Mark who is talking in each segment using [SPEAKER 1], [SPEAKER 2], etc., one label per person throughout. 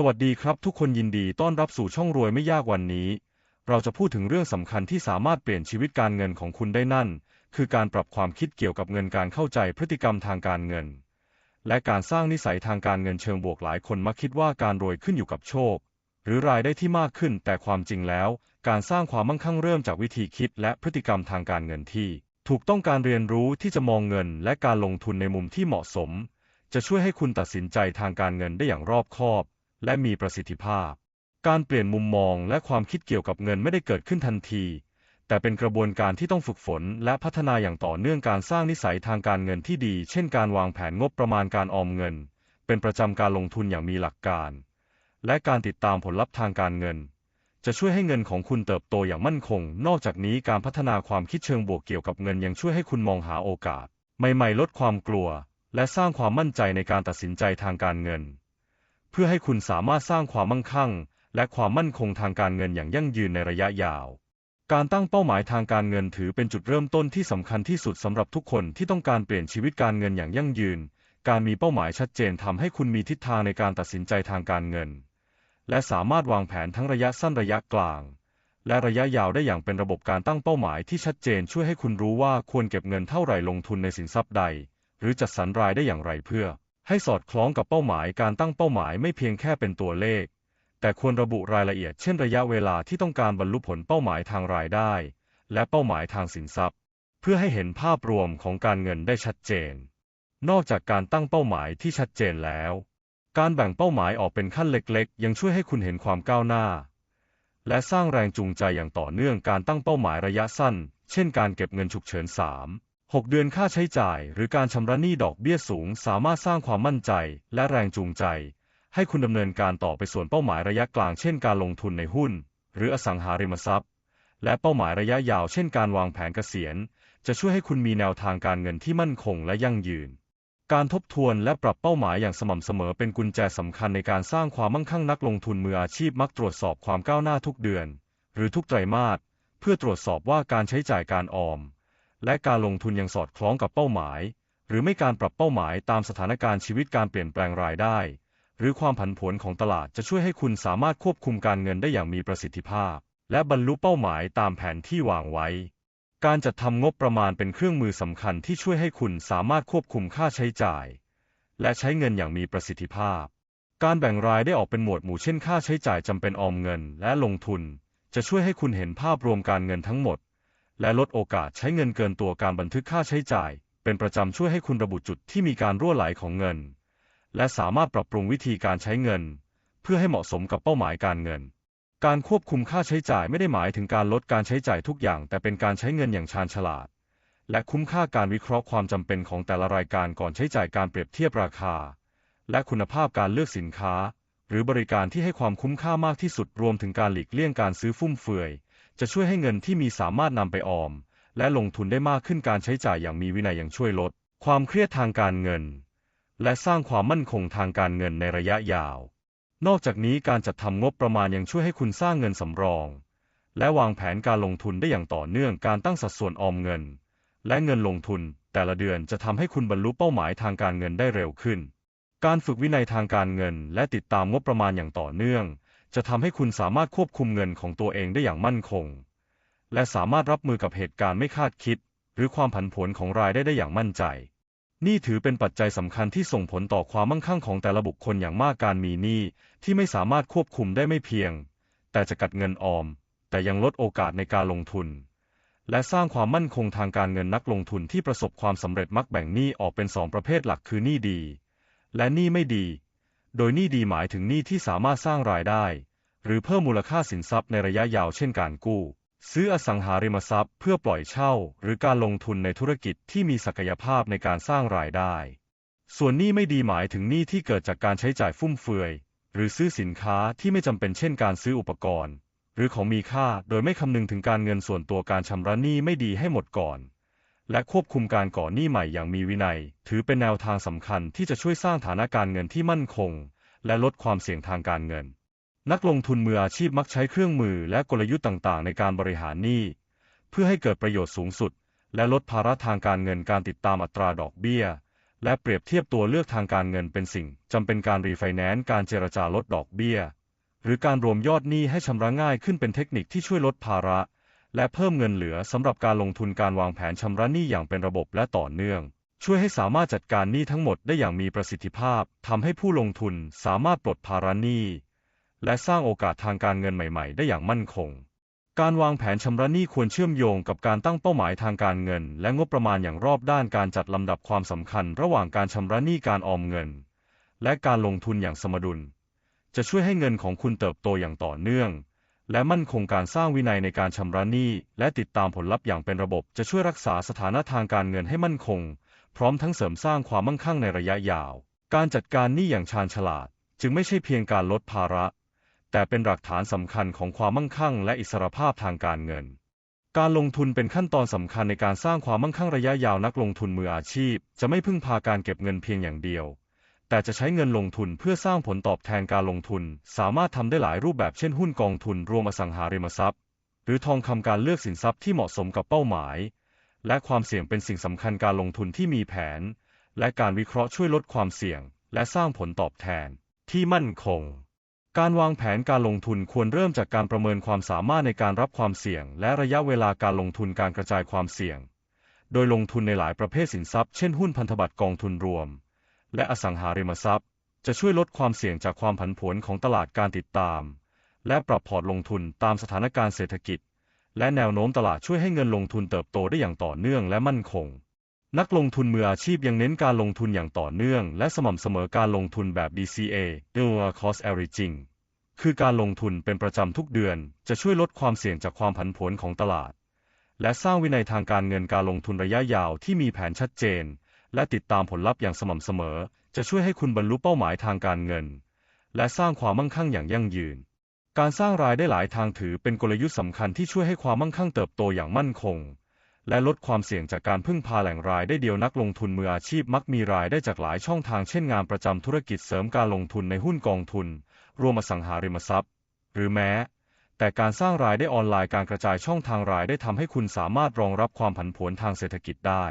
[SPEAKER 1] สวัสดีครับทุกคนยินดีต้อนรับสู่ช่องรวยไม่ยากวันนี้ เราจะพูดถึงเรื่องสำคัญที่สามารถเปลี่ยนชีวิตการเงินของคุณได้นั่น คือการปรับความคิดเกี่ยวกับเงินการเข้าใจพฤติกรรมทางการเงิน และการสร้างนิสัยทางการเงินเชิงบวกหลายคนมักคิดว่าการรวยขึ้นอยู่กับโชค หรือรายได้ที่มากขึ้น แต่ความจริงแล้ว การสร้างความมั่งคั่งเริ่มจากวิธีคิด และพฤติกรรมทางการเงินที่ ถูกต้องการเรียนรู้ที่จะมองเงิน และการลงทุนในมุมที่เหมาะสม จะช่วยให้คุณตัดสินใจทางการเงินได้อย่างรอบคอบ และมีประสิทธิภาพ การเปลี่ยนมุมมองและความคิดเกี่ยวกับเงินไม่ได้เกิดขึ้นทันที แต่เป็นกระบวนการที่ต้องฝึกฝน และพัฒนาอย่างต่อเนื่องการสร้างนิสัยทางการเงินที่ดี เช่น การวางแผนงบประมาณการออมเงิน เป็นประจำการลงทุนอย่างมีหลักการ และการติดตามผลลัพธ์ทางการเงิน จะช่วยให้เงินของคุณเติบโตอย่างมั่นคง นอกจากนี้การพัฒนาความคิดเชิงบวกเกี่ยวกับเงินยังช่วยให้คุณมองหาโอกาส ใหม่ๆ ลดความกลัว และสร้างความมั่นใจในการตัดสินใจทางการเงิน พื่อให้คุณสามารถสร้างความมั่งคั่ง และความมั่นคงทางการเงินอย่างยั่งยืนในระยะยาว การตั้งเป้าหมายทางการเงินถือเป็นจุดเริ่มต้นที่สำคัญที่สุดสำหรับทุกคนที่ต้องการเปลี่ยนชีวิตการเงินอย่างยั่งยืน การมีเป้าหมายชัดเจนทำให้คุณมีทิศทางในการตัดสินใจทางการเงิน และสามารถวางแผนทั้งระยะสั้นระยะกลาง และระยะยาวได้อย่างเป็นระบบการตั้งเป้าหมายที่ชัดเจนช่วยให้คุณรู้ว่าควรเก็บเงินเท่าไหร่ลงทุนในสินทรัพย์ใด หรือจัดสรรรายได้อย่างไรเพื่อ ให้สอดคล้องกับเป้าหมายการตั้งเป้าหมายไม่เพียงแค่เป็นตัวเลข แต่ควรระบุรายละเอียดเช่นระยะเวลาที่ต้องการบรรลุผลเป้าหมายทางรายได้ และเป้าหมายทางสินทรัพย์ เพื่อให้เห็นภาพรวมของการเงินได้ชัดเจน นอกจากการตั้งเป้าหมายที่ชัดเจนแล้ว การแบ่งเป้าหมายออกเป็นขั้นเล็กๆ ยังช่วยให้คุณเห็นความก้าวหน้า และสร้างแรงจูงใจอย่างต่อเนื่องการตั้งเป้าหมายระยะสั้น เช่น การเก็บเงินฉุกเฉิน 3 6 เดือนค่าใช้จ่าย หรือการชำระหนี้ดอกเบี้ยสูง สามารถสร้างความมั่นใจ และแรงจูงใจ ให้คุณดำเนินการต่อไปส่วนเป้าหมายระยะกลาง เช่นการลงทุนในหุ้น หรืออสังหาริมทรัพย์ และเป้าหมายระยะยาว เช่นการวางแผนเกษียณ จะช่วยให้คุณมีแนวทางการเงินที่มั่นคงและยั่งยืน การทบทวนและปรับเป้าหมายอย่างสม่ำเสมอเป็นกุญแจสำคัญในการสร้างความมั่งคั่งนักลงทุนมืออาชีพมักตรวจสอบความก้าวหน้าทุกเดือน หรือทุกไตรมาสเพื่อตรวจสอบว่าการใช้จ่ายการออม และการลงทุนยังสอดคล้องกับเป้าหมาย หรือไม่การปรับเป้าหมายตามสถานการณ์ชีวิตการเปลี่ยนแปลงรายได้ หรือความผันผวนของตลาดจะช่วยให้คุณสามารถควบคุมการเงินได้อย่างมีประสิทธิภาพ และบรรลุเป้าหมายตามแผนที่วางไว้ การจัดทำงบประมาณเป็นเครื่องมือสำคัญที่ช่วยให้คุณสามารถควบคุมค่าใช้จ่าย และใช้เงินอย่างมีประสิทธิภาพ การแบ่งรายได้ออกเป็นหมวดหมู่เช่นค่าใช้จ่ายจำเป็นออมเงิน และลงทุน จะช่วยให้คุณเห็นภาพรวมการเงินทั้งหมด และลดโอกาสใช้เงินเกินตัวการบันทึกค่าใช้จ่าย เป็นประจำช่วยให้คุณระบุจุดที่มีการรั่วไหลของเงิน และสามารถปรับปรุงวิธีการใช้เงิน เพื่อให้เหมาะสมกับเป้าหมายการเงิน การควบคุมค่าใช้จ่ายไม่ได้หมายถึงการลดการใช้จ่ายทุกอย่าง แต่เป็นการใช้เงินอย่างชาญฉลาด และคุ้มค่าการวิเคราะห์ความจำเป็นของแต่ละรายการก่อนใช้จ่ายการเปรียบเทียบราคา และคุณภาพการเลือกสินค้า หรือบริการที่ให้ความคุ้มค่ามากที่สุดรวมถึงการหลีกเลี่ยงการซื้อฟุ่มเฟือย จะช่วยให้เงินที่มีสามารถนำไปออม และลงทุนได้มากขึ้นการใช้จ่ายอย่างมีวินัยยังช่วยลด ความเครียดทางการเงิน และสร้างความมั่นคงทางการเงินในระยะยาว นอกจากนี้การจัดทำงบประมาณยังช่วยให้คุณสร้างเงินสำรอง และวางแผนการลงทุนได้อย่างต่อเนื่องการตั้งสัดส่วนออมเงิน และเงินลงทุน แต่ละเดือนจะทำให้คุณบรรลุเป้าหมายทางการเงินได้เร็วขึ้น การฝึกวินัยทางการเงิน และติดตามงบประมาณอย่างต่อเนื่อง จะทำให้คุณสามารถควบคุมเงินของตัวเองได้อย่างมั่นคง และสามารถรับมือกับเหตุการณ์ไม่คาดคิด หรือความผันผวนของรายได้ได้อย่างมั่นใจ นี่ถือเป็นปัจจัยสำคัญที่ส่งผลต่อความมั่งคั่งของแต่ละบุคคลอย่างมากการมีหนี้ที่ไม่สามารถควบคุมได้ไม่เพียง แต่จะกัดเงินออม แต่ยังลดโอกาสในการลงทุน และสร้างความมั่นคงทางการเงินนักลงทุนที่ประสบความสำเร็จมักแบ่งหนี้ออกเป็นสองประเภทหลักคือหนี้ดี และหนี้ไม่ดี โดยหนี้ดีหมายถึงหนี้ที่สามารถสร้างรายได้ หรือเพิ่มมูลค่าสินทรัพย์ในระยะยาวเช่นการกู้ ซื้ออสังหาริมทรัพย์เพื่อปล่อยเช่า หรือการลงทุนในธุรกิจที่มีศักยภาพในการสร้างรายได้ ส่วนหนี้ไม่ดีหมายถึงหนี้ที่เกิดจากการใช้จ่ายฟุ่มเฟือย หรือซื้อสินค้าที่ไม่จำเป็นเช่นการซื้ออุปกรณ์ หรือของมีค่าโดยไม่คำนึงถึงการเงินส่วนตัวการชำระหนี้ไม่ดีให้หมดก่อน และควบคุมการก่อหนี้ใหม่อย่างมีวินัย ถือเป็นแนวทางสำคัญที่จะช่วยสร้างฐานะการเงินที่มั่นคง และลดความเสี่ยงทางการเงิน นักลงทุนมืออาชีพมักใช้เครื่องมือและกลยุทธ์ต่างๆ ในการบริหารหนี้ เพื่อให้เกิดประโยชน์สูงสุด และลดภาระทางการเงินการติดตามอัตราดอกเบี้ย และเปรียบเทียบตัวเลือกทางการเงินเป็นสิ่งจำเป็นการรีไฟแนนซ์การเจรจาลดดอกเบี้ย หรือการรวมยอดหนี้ให้ชำระง่ายขึ้นเป็นเทคนิคที่ช่วยลดภาระ และเพิ่มเงินเหลือสำหรับการลงทุนการวางแผนชำระหนี้อย่างเป็นระบบและต่อเนื่อง ช่วยให้สามารถจัดการหนี้ทั้งหมดได้อย่างมีประสิทธิภาพทำให้ผู้ลงทุนสามารถปลดภาระหนี้ และสร้างโอกาสทางการเงินใหม่ ๆ ได้อย่างมั่นคง การวางแผนชำระหนี้ควรเชื่อมโยงกับการตั้งเป้าหมายทางการเงิน และงบประมาณอย่างรอบด้านการจัดลำดับความสำคัญ ระหว่างการชำระหนี้การออมเงิน และการลงทุนอย่างสมดุล จะช่วยให้เงินของคุณเติบโตอย่างต่อเนื่อง และมั่นคงการสร้างวินัยในการชำระหนี้และติดตามผลลัพธ์อย่างเป็นระบบจะช่วยรักษาสถานะทางการเงินให้มั่นคง พร้อมทั้งเสริมสร้างความมั่งคั่งในระยะยาว การจัดการหนี้อย่างชาญฉลาด จึงไม่ใช่เพียงการลดภาระ แต่เป็นหลักฐานสำคัญของความมั่งคั่งและอิสรภาพทางการเงิน การลงทุนเป็นขั้นตอนสำคัญในการสร้างความมั่งคั่งระยะยาวนักลงทุนมืออาชีพ จะไม่พึ่งพาการเก็บเงินเพียงอย่างเดียว แต่จะใช้เงินลงทุนเพื่อสร้างผลตอบแทนการลงทุน สามารถทำได้หลายรูปแบบเช่นหุ้นกองทุนรวมอสังหาริมทรัพย์ หรือทองคำการเลือกสินทรัพย์ที่เหมาะสมกับเป้าหมาย และความเสี่ยงเป็นสิ่งสำคัญการลงทุนที่มีแผน และการวิเคราะห์ช่วยลดความเสี่ยง และสร้างผลตอบแทน ที่มั่นคง การวางแผนการลงทุนควรเริ่มจากการประเมินความสามารถในการรับความเสี่ยง และระยะเวลาการลงทุนการกระจายความเสี่ยง โดยลงทุนในหลายประเภทสินทรัพย์เช่นหุ้นพันธบัตรกองทุนรวม และอสังหาริมทรัพย์ จะช่วยลดความเสี่ยงจากความผันผวนของตลาดการติดตาม และปรับพอร์ตลงทุนตามสถานการณ์เศรษฐกิจ และแนวโน้มตลาดช่วยให้เงินลงทุนเติบโตได้อย่างต่อเนื่องและมั่นคง นักลงทุนมืออาชีพยังเน้นการลงทุนอย่างต่อเนื่อง และสม่ำเสมอการลงทุนแบบ DCA Dollar Cost Averaging คือการลงทุนเป็นประจำทุกเดือน จะช่วยลดความเสี่ยงจากความผันผวนของตลาด และสร้างวินัยทางการเงินการลงทุนระยะยาวที่มีแผนชัดเจน และติดตามผลลัพธ์อย่างสม่ำเสมอ จะช่วยให้คุณบรรลุเป้าหมายทางการเงิน และสร้างความมั่งคั่งอย่างยั่งยืน การสร้างรายได้หลายทางถือเป็นกลยุทธ์สำคัญที่ช่วยให้ความมั่งคั่งเติบโตอย่างมั่นคง และลดความเสี่ยงจากการพึ่งพาแหล่งรายได้เดียวนักลงทุนมืออาชีพมักมีรายได้จากหลายช่องทางเช่นงานประจำธุรกิจเสริมการลงทุนในหุ้นกองทุน รวมอสังหาริมทรัพย์ หรือแม้แต่การสร้างรายได้ออนไลน์การกระจายช่องทางรายได้ทำให้คุณสามารถรองรับความผันผวนทางเศรษฐกิจได้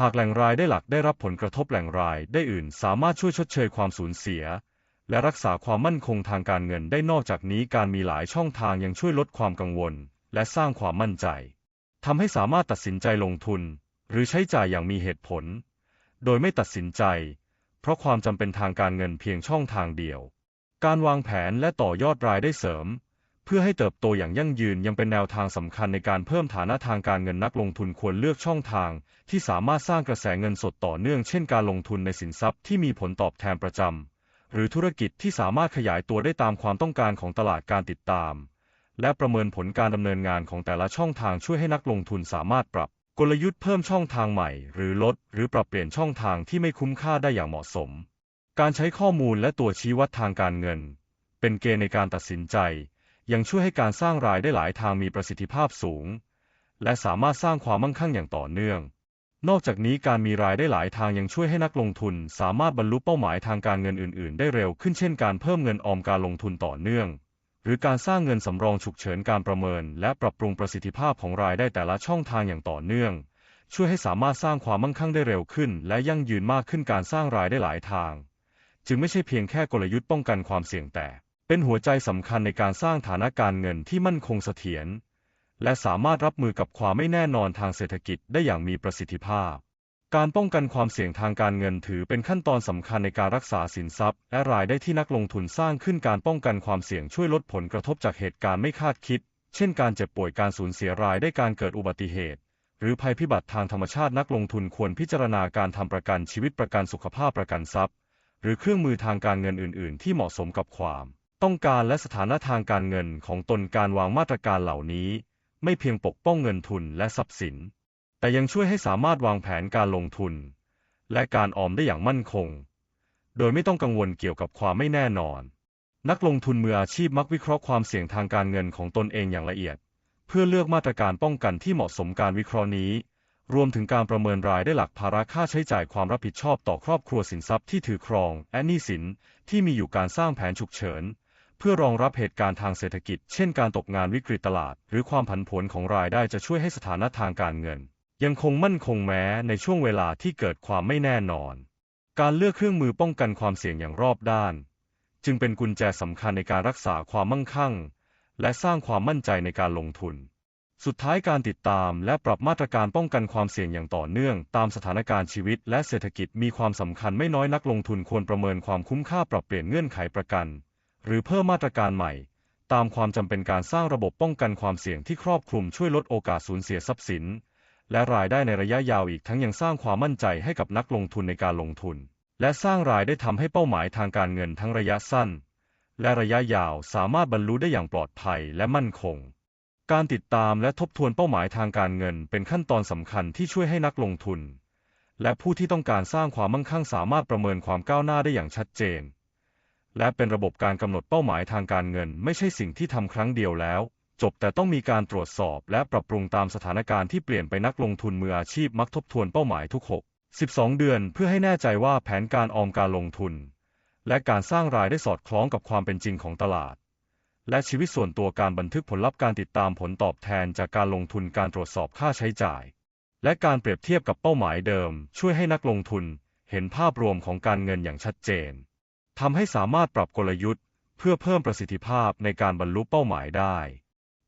[SPEAKER 1] หากแหล่งรายได้หลักได้รับผลกระทบแหล่งรายได้อื่น สามารถช่วยชดเชยความสูญเสีย และรักษาความมั่นคงทางการเงินได้นอกจากนี้การมีหลายช่องทางยังช่วยลดความกังวล และสร้างความมั่นใจทำให้สามารถตัดสินใจลงทุน หรือใช้จ่ายอย่างมีเหตุผล โดยไม่ตัดสินใจ เพราะความจำเป็นทางการเงินเพียงช่องทางเดียว การวางแผนและต่อยอดรายได้เสริม เพื่อให้เติบโตอย่างยั่งยืนยังเป็นแนวทางสำคัญในการเพิ่มฐานะทางการเงินนักลงทุนควรเลือกช่องทาง ที่สามารถสร้างกระแสเงินสดต่อเนื่องเช่นการลงทุนในสินทรัพย์ที่มีผลตอบแทนประจำหรือธุรกิจที่สามารถขยายตัวได้ตามความต้องการของตลาดการติดตาม และประเมินผลการดำเนินงานของแต่ละช่องทางช่วยให้นักลงทุนสามารถปรับ กลยุทธ์เพิ่มช่องทางใหม่ หรือลด หรือปรับเปลี่ยนช่องทางที่ไม่คุ้มค่าได้อย่างเหมาะสม การใช้ข้อมูลและตัวชี้วัดทางการเงิน เป็นเกณฑ์ในการตัดสินใจ ยังช่วยให้การสร้างรายได้หลายทางมีประสิทธิภาพสูง และสามารถสร้างความมั่งคั่งอย่างต่อเนื่อง นอกจากนี้การมีรายได้หลายทางยังช่วยให้นักลงทุน สามารถบรรลุเป้าหมายทางการเงินอื่น ๆ ได้เร็วขึ้นเช่นการเพิ่มเงินออมการลงทุนต่อเนื่อง หรือการสร้างเงินสำรองฉุกเฉินการประเมิน และปรับปรุงประสิทธิภาพของรายได้แต่ละช่องทางอย่างต่อเนื่อง ช่วยให้สามารถสร้างความมั่งคั่งได้เร็วขึ้น และยั่งยืนมากขึ้นการสร้างรายได้หลายทาง จึงไม่ใช่เพียงแค่กลยุทธ์ป้องกันความเสี่ยงแต่ เป็นหัวใจสำคัญในการสร้างฐานะการเงินที่มั่นคงเสถียรและสามารถรับมือกับความไม่แน่นอนทางเศรษฐกิจได้อย่างมีประสิทธิภาพ การป้องกันความเสี่ยงทางการเงินถือเป็นขั้นตอนสำคัญในการรักษาสินทรัพย์ และรายได้ที่นักลงทุนสร้างขึ้นการป้องกันความเสี่ยงช่วยลดผลกระทบจากเหตุการณ์ไม่คาดคิด เช่นการเจ็บป่วยการสูญเสียรายได้การเกิดอุบัติเหตุ หรือภัยพิบัติทางธรรมชาตินักลงทุนควรพิจารณาการทำประกันชีวิตประกันสุขภาพประกันทรัพย์ หรือเครื่องมือทางการเงินอื่น ๆ ที่เหมาะสมกับความ ต้องการและสถานะทางการเงินของตนการวางมาตรการเหล่านี้ ไม่เพียงปกป้องเงินทุนและทรัพย์สิน แต่ยังช่วยให้สามารถวางแผนการลงทุน และการออมได้อย่างมั่นคง โดยไม่ต้องกังวลเกี่ยวกับความไม่แน่นอน นักลงทุนมืออาชีพมักวิเคราะห์ความเสี่ยงทางการเงินของตนเองอย่างละเอียด เพื่อเลือกมาตรการป้องกันที่เหมาะสมการวิเคราะห์นี้ รวมถึงการประเมินรายได้หลักภาระค่าใช้จ่ายความรับผิดชอบต่อครอบครัวสินทรัพย์ที่ถือครองและหนี้สินที่มีอยู่การสร้างแผนฉุกเฉิน พื่อรองรับเหตุการณ์ทางเศรษฐกิจ เช่นการตกงานวิกฤตตลาด หรือความผันผวนของรายได้จะช่วยให้สถานะทางการเงิน ยังคงมั่นคงแม้ในช่วงเวลาที่เกิดความไม่แน่นอน การเลือกเครื่องมือป้องกันความเสี่ยงอย่างรอบด้าน จึงเป็นกุญแจสำคัญในการรักษาความมั่งคั่ง และสร้างความมั่นใจในการลงทุน สุดท้ายการติดตามและปรับมาตรการป้องกันความเสี่ยงอย่างต่อเนื่อง ตามสถานการณ์ชีวิต และเศรษฐกิจมีความสำคัญไม่น้อยนักลงทุนควรประเมินความคุ้มค่าปรับเปลี่ยนเงื่อนไขประกัน หรือเพิ่มมาตรการใหม่ ตามความจำเป็นการสร้างระบบป้องกันความเสี่ยงที่ครอบคลุมช่วยลดโอกาสสูญเสียทรัพย์สิน และรายได้ในระยะยาวอีกทั้งยังสร้างความมั่นใจให้กับนักลงทุนในการลงทุน และสร้างรายได้ทำให้เป้าหมายทางการเงินทั้งระยะสั้น และระยะยาวสามารถบรรลุได้อย่างปลอดภัยและมั่นคงการติดตามและทบทวนเป้าหมายทางการเงินเป็นขั้นตอนสำคัญที่ช่วยให้นักลงทุน และผู้ที่ต้องการสร้างความมั่งคั่งสามารถประเมินความก้าวหน้าได้อย่างชัดเจน และเป็นระบบการกำหนดเป้าหมายทางการเงิน ไม่ใช่สิ่งที่ทำครั้งเดียวแล้ว จบแต่ต้องมีการตรวจสอบและปรับปรุงตามสถานการณ์ที่เปลี่ยนไปนักลงทุนมืออาชีพมักทบทวนเป้าหมายทุก 6 12 เดือนเพื่อให้แน่ใจว่าแผนการออมการลงทุน และการสร้างรายได้สอดคล้องกับความเป็นจริงของตลาด และชีวิตส่วนตัวการบันทึกผลลัพธ์การติดตามผลตอบแทนจากการลงทุนการตรวจสอบค่าใช้จ่าย และการเปรียบเทียบกับเป้าหมายเดิม ช่วยให้นักลงทุน เห็นภาพรวมของการเงินอย่างชัดเจน ทำให้สามารถปรับกลยุทธ์ เพื่อเพิ่มประสิทธิภาพในการบรรลุเป้าหมายได้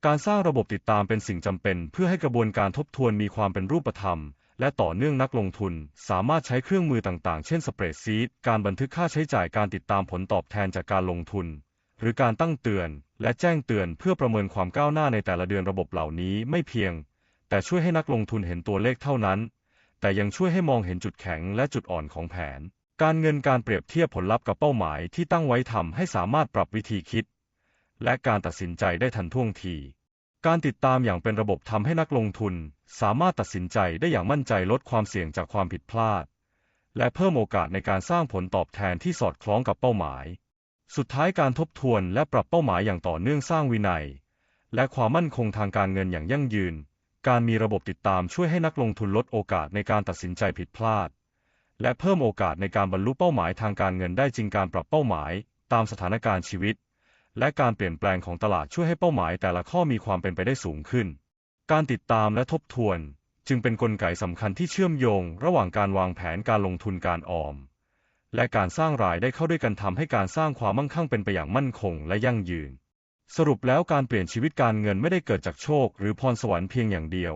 [SPEAKER 1] การสร้างระบบติดตามเป็นสิ่งจำเป็น เพื่อให้กระบวนการทบทวนมีความเป็นรูปธรรม และต่อเนื่องนักลงทุน สามารถใช้เครื่องมือต่างๆ เช่นสเปรดซีดการบันทึกค่าใช้จ่ายการติดตามผลตอบแทนจากการลงทุน หรือการตั้งเตือนและแจ้งเตือนเพื่อประเมินความก้าวหน้าในแต่ละเดือนระบบเหล่านี้ไม่เพียง แต่ช่วยให้นักลงทุนเห็นตัวเลขเท่านั้น แต่ยังช่วยให้มองเห็นจุดแข็งและจุดอ่อนของแผน การเงินการเปรียบเทียบผลลัพธ์กับเป้าหมายที่ตั้งไว้ทำให้สามารถปรับวิธีคิด และการตัดสินใจได้ทันท่วงที การติดตามอย่างเป็นระบบทำให้นักลงทุน สามารถตัดสินใจได้อย่างมั่นใจลดความเสี่ยงจากความผิดพลาด และเพิ่มโอกาสในการสร้างผลตอบแทนที่สอดคล้องกับเป้าหมาย สุดท้ายการทบทวนและปรับเป้าหมายอย่างต่อเนื่องสร้างวินัย และความมั่นคงทางการเงินอย่างยั่งยืน การมีระบบติดตามช่วยให้นักลงทุนลดโอกาสในการตัดสินใจผิดพลาด และเพิ่มโอกาสในการบรรลุเป้าหมายทางการเงินได้จริงการปรับเป้าหมาย ตามสถานการณ์ชีวิต และการเปลี่ยนแปลงของตลาดช่วยให้เป้าหมายแต่ละข้อมีความเป็นไปได้สูงขึ้น การติดตามและทบทวน จึงเป็นนกลไกสำคัญที่เชื่อมโยง ระหว่างการวางแผนการลงทุนการออม และการสร้างรายได้เข้าด้วยกันทำให้การสร้างความมั่งคั่งเป็นไปอย่างมั่นคงและยั่งยืน สรุปแล้วการเปลี่ยนชีวิตการเงินไม่ได้เกิดจากโชค หรือพรสวรรค์เพียงอย่างเดียว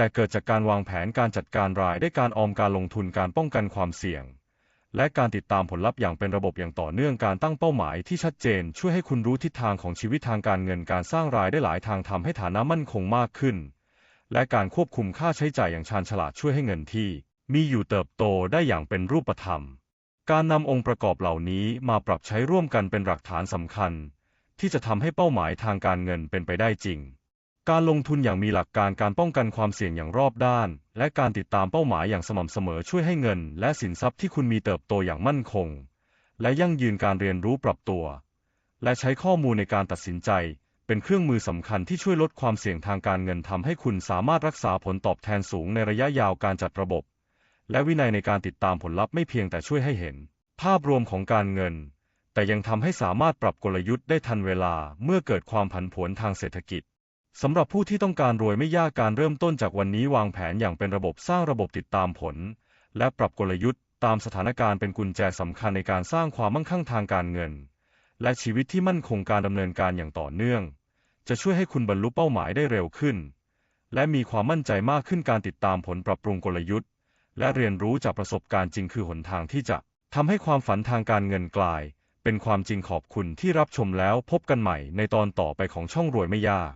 [SPEAKER 1] แต่เกิดจากการวางแผนการจัดการรายได้การออมการลงทุนการป้องกันความเสี่ยง และการติดตามผลลัพธ์อย่างเป็นระบบอย่างต่อเนื่องการตั้งเป้าหมายที่ชัดเจน ช่วยให้คุณรู้ทิศทางของชีวิตทางการเงินการสร้างรายได้หลายทางทำให้ฐานะมั่นคงมากขึ้น และการควบคุมค่าใช้จ่ายอย่างชาญฉลาดช่วยให้เงินที่ มีอยู่เติบโตได้อย่างเป็นรูปธรรม การนำองค์ประกอบเหล่านี้มาปรับใช้ร่วมกันเป็นหลักฐานสำคัญ ที่จะทำให้เป้าหมายทางการเงินเป็นไปได้จริง การลงทุนอย่างมีหลักการการป้องกันความเสี่ยงอย่างรอบด้าน และการติดตามเป้าหมายอย่างสม่ำเสมอช่วยให้เงิน และสินทรัพย์ที่คุณมีเติบโตอย่างมั่นคง และยั่งยืนการเรียนรู้ปรับตัว และใช้ข้อมูลในการตัดสินใจ เป็นเครื่องมือสำคัญที่ช่วยลดความเสี่ยงทางการเงินทำให้คุณสามารถรักษาผลตอบแทนสูงในระยะยาวการจัดระบบ และวินัยในการติดตามผลลัพธ์ไม่เพียงแต่ช่วยให้เห็น ภาพรวมของการเงิน แต่ยังทำให้สามารถปรับกลยุทธ์ได้ทันเวลาเมื่อเกิดความผันผวนทางเศรษฐกิจ สำหรับผู้ที่ต้องการรวยไม่ยากการเริ่มต้นจากวันนี้วางแผนอย่างเป็นระบบสร้างระบบติดตามผล และปรับกลยุทธ์ตามสถานการณ์เป็นกุญแจสำคัญในการสร้างความมั่งคั่งทางการเงิน และชีวิตที่มั่นคงการดำเนินการอย่างต่อเนื่อง จะช่วยให้คุณบรรลุเป้าหมายได้เร็วขึ้น และมีความมั่นใจมากขึ้นการติดตามผลปรับปรุงกลยุทธ์ และเรียนรู้จากประสบการณ์จริงคือหนทางที่จะทำให้ความฝันทางการเงินกลาย เป็นความจริงขอบคุณที่รับชมแล้วพบกันใหม่ในตอนต่อไปของช่องรวยไม่ยาก